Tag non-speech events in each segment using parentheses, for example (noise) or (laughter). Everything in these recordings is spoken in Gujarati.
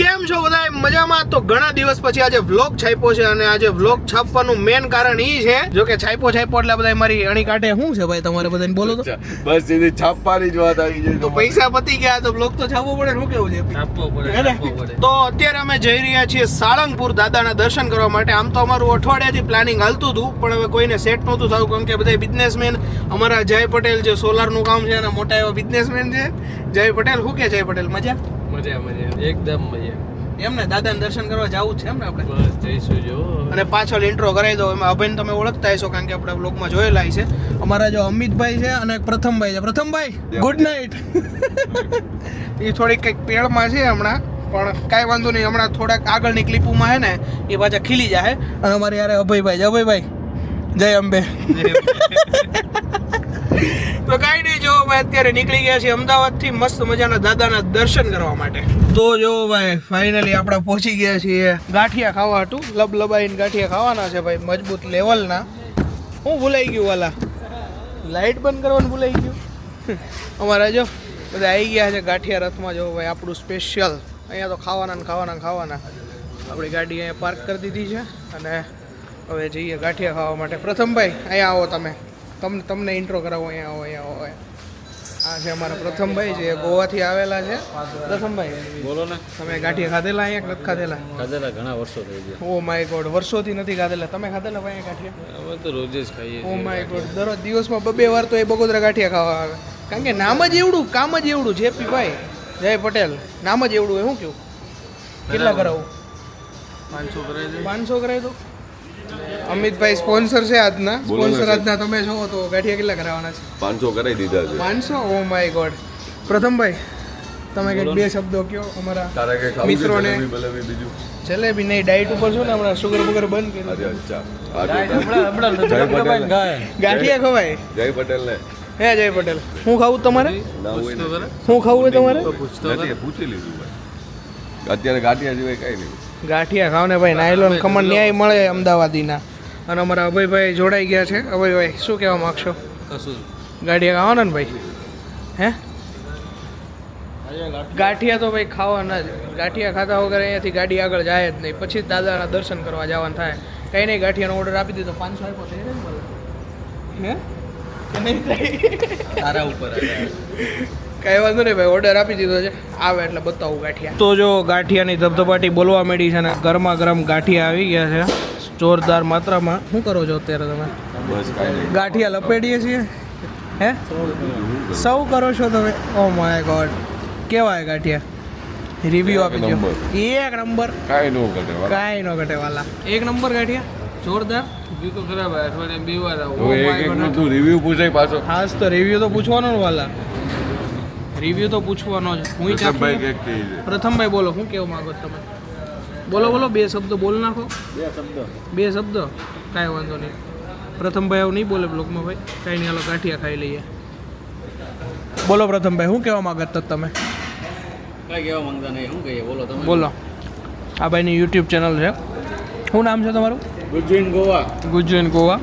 કેમ છો બધા મજામાં? તો ઘણા દિવસ પછી આજે વ્લોગ છાપ્યો છે અને આજે વ્લોગ છાપવાનું મેન કારણ ઈ છે જો કે છાપ્યો છાપ્યો એટલે બધા મારી અણી કાઢે શું છે ભાઈ તમારે બધાને બોલો તો? બસ સીધી છાપવાની જ વાત આવી ગઈ તો પૈસા પતી ગયા તો વ્લોગ તો છાપવો પડે શું કેવું છે? છાપવો પડે તો અત્યારે અમે જઈ રહ્યા છીએ સાળંગપુર દાદાના દર્શન કરવા માટે. આમ તો અમારું અઠવાડિયાથી પ્લાનિંગ હાલતું હતું પણ હવે કોઈને સેટ નહોતું થયું કેમ કે બધા બિઝનેસમેન અમારા જય પટેલ જે સોલારનું કામ છે એના મોટા એવા બિઝનેસમેન છે. જય પટેલ શું કે જય પટેલ? મજા? મજા મજા. એકદમ મજા. એમ ને દાદાના દર્શન કરવા જવું છે એમ ને આપણે? બસ જઈશું જો. અને પાછળ ઇન્ટ્રો કરાવી દો એમાં અભયને તમે ઓળખતા હશો કારણ કે આપણે બ્લોગમાં જોયેલા છે. અમારા જો અમિતભાઈ છે અને પ્રથમભાઈ છે. પ્રથમભાઈ ગુડ નાઇટ એ થોડીક કંઈક પેડમાં છે હમણાં પણ કાંઈ વાંધો નહીં. હમણાં થોડાક આગળની ક્લિપોમાં છે ને એ પાછા ખીલી જાય અને અમારે યારે અભયભાઈ છે. અભયભાઈ જય અંબે. તો કાંઈ નહીં જો ભાઈ, અત્યારે નીકળી ગયા છીએ અમદાવાદથી મસ્ત મજાના દાદાના દર્શન કરવા માટે. તો જો ભાઈ ફાઇનલી આપણે પહોંચી ગયા છીએ. ગાંઠિયા ખાવા હતું લબ લબાઈને ગાંઠિયા ખાવાના છે ભાઈ, મજબૂત લેવલના હું ભૂલાઈ ગયું, વાલા. લાઇટ બંધ કરવાનું ભૂલાઈ ગયું. (laughs) અમારા જો બધા આવી ગયા છે ગાંઠિયા રથમાં જો ભાઈ, આપણું સ્પેશિયલ અહીંયા તો ખાવાના ને ખાવાના ખાવાના. આપણી ગાડી અહીંયા પાર્ક કરી દીધી છે અને હવે જઈએ ગાંઠિયા ખાવા માટે. પ્રથમભાઈ અહીંયા આવો તમે. તમને તમને ઇન્ટ્રો કરાવો અહીંયા આવો અહીંયા આવો આ છે અમારા પ્રથમભાઈ જે ગોવાથી આવેલા છે. પ્રથમભાઈ બોલો ને. તમે ગાંઠિયા ખાધેલા અહીંયા કે નથી ખાધેલા? ખાધેલા ઘણા વર્ષો થઈ ગયા. ઓ માય ગોડ વર્ષોથી નથી ખાધેલા. તમે ખાધેલા ભાઈ ગાંઠિયા? અમે તો રોજ જ ખાઈએ ઓ માય ગોડ દરરોજ દિવસમાં બબે વાર તો એ બગોદરા ગાંઠિયા ખાવા આવે. કારણ કે નામ જ એવડું કામ જ એવડું. જેપી ભાઈ જય પટેલ નામ જ એવડું. હોય શું કેવું કેટલા કરાવું? પાંચસો કરાવી છે પાંચસો કરાવી દો? અમિતભાઈ સ્પોન્સર છે આજના. સ્પોન્સર આજના તમે છો તો ગાંઠિયા કેટલા કરાવવાના છે? પાંચસો કરાવી દીધા છે. પાંચસો? ઓ માય ગોડ પ્રથમભાઈ તમે કંઈક બે શબ્દો કયો અમારા મિત્રોને- જલેબી નહીં ડાયટ ઉપર છો ને હમણાં સુગર બુગર બંધ ને. ગાંઠિયા ખવાય? જય પટેલ ને હે જય પટેલ. હું ખાવું તમારે. કરે હું ખાવું તમારે? પૂછી લીધું ભાઈ. અત્યારે ગાંઠિયા સિવાય કઈ નહીં. ગાંઠિયા ખાવ ને ભાઈ નાયલોન ખમણ ન્યાય મળે અમદાવાદીના. અને અમારા અભયભાઈ જોડાઈ ગયા છે. અભયભાઈ શું કહેવા માગશો? કશું ગાંઠિયા ખાવાના ને ભાઈ? હે? ગાંઠિયા તો ભાઈ ખાવાના જ. ગાંઠિયા ખાતા વગર અહીંયાથી ગાડી આગળ જાય જ નહીં. પછી જ દાદાના દર્શન કરવા જવાનું થાય. કંઈ નહીં ગાંઠિયાનો ઓર્ડર આપી દીધો. પાંચસો આપ્યો થઈ જાય ને હે? નહીં થાય? તારા ઉપર. (laughs) કાંઈ વાંધો નહીં ભાઈ ઓર્ડર આપી દીધો છે. આવે એટલે બતાવું ગાંઠિયા. તો જો ગાંઠિયાની ધબધબાટી બોલવા મળી છે ને ગરમા ગરમ ગાંઠિયા આવી ગયા છે જોરદાર માત્રામાં. શું કરો છો અત્યારે તમે? બસ ગાંઠિયા લપેડીએ છીએ? હે? સૌ કરો છો તમે? Oh my god. કેવાય ગાંઠિયા? રિવ્યુ આપી દો એક નંબર. કાંઈ ન ઘટે વાલા. કાંઈ ન ઘટે વાલા. એક નંબર ગાંઠિયા? જોરદાર. બીજું તો ખરાબ અઠવાડિયે બે વાર આવું. હવે my એક એક God. નું તું રિવ્યુ પૂછાય પાછો. ખાસ તો રિવ્યુ તો પૂછવાનો ને વાલા. રિવ્યુ તો પૂછવાનો જ. હું પ્રથમભાઈ બોલો શું કેવું માંગો તમે? બોલો બોલો બે શબ્દો બોલ નાખો. બે શબ્દો. બે શબ્દો? કાંઈ વાંધો નહીં. પ્રથમભાઈ આવું નહીં બોલે બ્લોકમાં ભાઈ. કાંઈ નહીં હાલો ગાંઠિયા ખાઈ લઈએ. બોલો પ્રથમભાઈ શું કહેવા માંગત તમે? કઈ કહેવા માંગતા નહીં શું કહીએ? બોલો તમે. બોલો. આ ભાઈની યુટ્યુબ ચેનલ છે. શું નામ છે તમારું? ગુજરીન ગોવા. ગુજરીન ગોવા.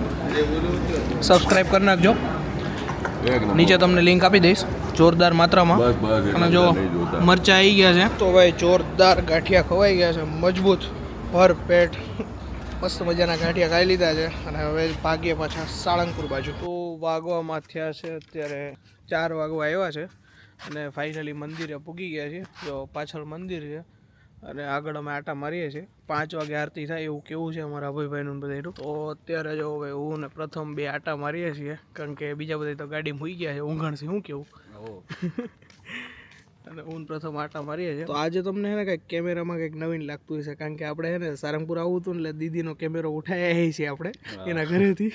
સબસ્ક્રાઈબ કરી નાખજો. નીચે તમને લિંક આપી દઈશ. જોરદાર માત્રામાં. અને જો મરચા આવી ગયા છે. તો ભાઈ જોરદાર ગાંઠિયા ખવાઈ ગયા છે. મજબૂત ભર પેટ. મસ્ત મજાના ગાંઠિયા ખાઈ લીધા છે. અને હવે ભાગીએ પાછા સાળંગપુર બાજુ. તો વાગવામાં થયા છે અત્યારે ચાર વાગવા આવ્યા છે. અને ફાઇનલી મંદિરે પૂગી ગયા છે જો પાછળ મંદિર છે. અને આગળ અમે આટા મારીએ છીએ. પાંચ વાગે આરતી થાય એવું કેવું છે અમારા અભયભાઈનું બધું? તો અત્યારે જો હવે હું ને પ્રથમ બે આટા મારીએ છીએ કારણ કે બીજા બધા તો ગાડીમાં હોઈ ગયા છે ઊંઘણથી શું કેવું? (laughs) અને હું પ્રથમ આટા મારીએ છીએ. તો આજે તમને હે ને કંઈક કેમેરામાં કંઈક નવીન લાગતું હશે કારણ કે આપણે હે ને સારંગપુર આવું હતું ને એટલે દીદીનો કેમેરો ઉઠાયા છીએ આપણે એના ઘરેથી.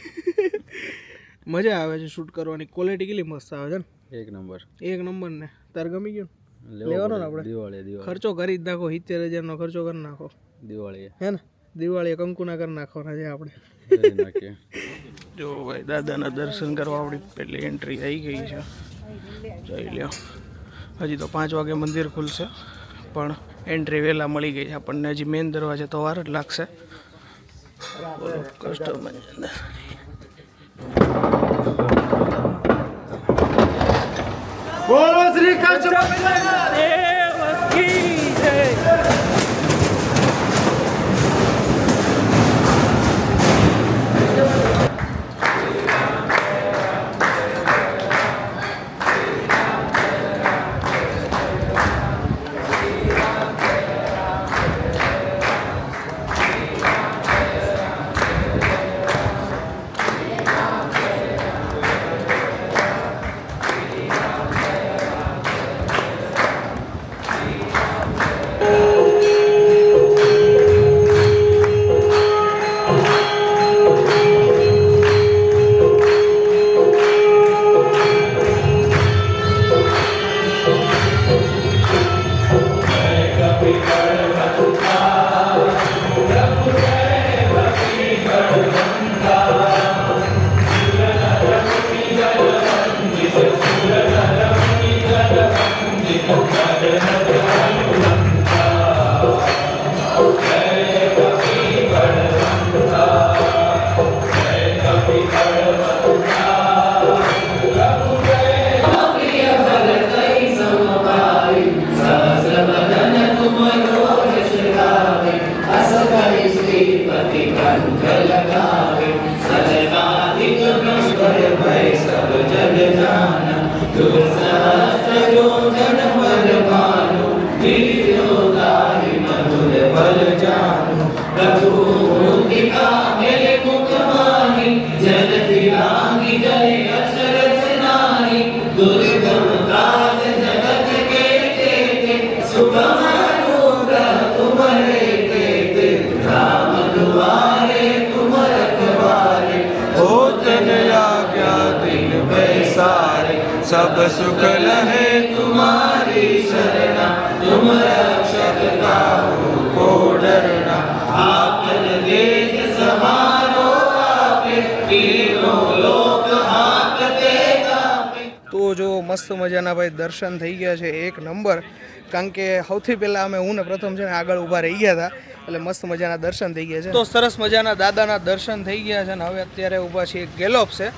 (laughs) મજા આવે છે શૂટ કરવાની. ક્વોલિટી કેટલી મસ્ત આવે છે ને? એક નંબર. એક નંબર ને. તાર ગમી ગયું? લેવાનો ને આપણે? દિવાળી દિવાળી ખર્ચો કરી જ નાખો સિત્તેર હજારનો ખર્ચો કરી નાખો. દિવાળી હે ને? દિવાળીએ કંકુના કરી નાખવાના છે આપણે. જો ભાઈ દાદાના દર્શન કરવા આપણી પહેલી એન્ટ્રી આવી ગઈ છે. જોઈ લ્યો. હજી તો પાંચ વાગે મંદિર ખુલશે પણ એન્ટ્રી વહેલા મળી ગઈ છે. આપણને હજી મેઇન દરવાજે તો વાર જ લાગશે. બોલો કસ્ટમર बोलो श्री कृष्ण सब सुख लहे तुम्हारी शरणा तुम रक्षक का को डरना आपन देश समारो आपे तीनों लोक हाकते કાપે તો જો મસ્ત મજાના ભાઈ દર્શન થઈ ગયા છે એક નંબર કારણ કે સૌથી પહેલાં અમે હું ને પ્રથમ છે ને આગળ ઊભા રહી ગયા હતા એટલે મસ્ત મજાના દર્શન થઈ ગયા છે તો સરસ મજાના દાદાના દર્શન થઈ ગયા છે ને હવે અત્યારે ઊભા છીએ ગેલોપ છે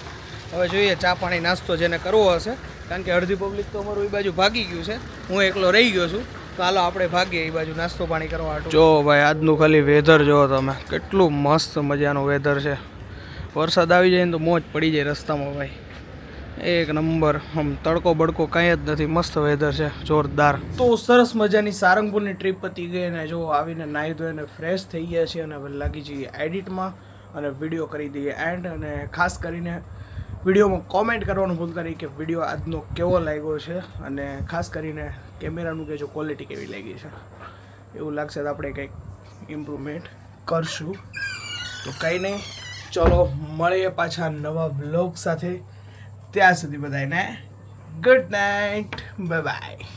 હવે જોઈએ ચા પાણી નાસ્તો જેને કરવો હશે કારણ કે અડધી પબ્લિક તો અમારું એ બાજુ ભાગી ગયું છે. હું એકલો રહી ગયો છું. તો હાલો આપણે ભાગીએ એ બાજુ નાસ્તો પાણી કરવા જો ભાઈ આજનું ખાલી વેધર જુઓ તમે. કેટલું મસ્ત મજાનું વેધર છે. વરસાદ આવી જાય ને તો મોજ પડી જાય રસ્તામાં ભાઈ. એક નંબર. આમ તડકો બડકો કાંઈ જ નથી. મસ્ત વેધર છે. જોરદાર. તો સરસ મજાની સારંગપુરની ટ્રીપ પતી ગઈ અને જો આવીને નાહી ધોઈને ફ્રેશ થઈ ગયા છીએ અને લાગી જઈએ એડિટમાં અને વીડિયો કરી દઈએ એન્ડ અને ખાસ કરીને વિડીયોમાં કોમેન્ટ કરવાનું ભૂલતા નહીં કે વીડિયો આજનો કેવો લાગ્યો છે અને ખાસ કરીને કેમેરાનું કે જો ક્વોલિટી કેવી લાગી છે. એવું લાગશે તો આપણે કંઈક ઇમ્પ્રુવમેન્ટ કરશું. તો કંઈ નહીં, ચલો મળીએ પાછા નવા બ્લોગ સાથે. ત્યાં સુધી બધાને ગુડ નાઇટ બાય બાય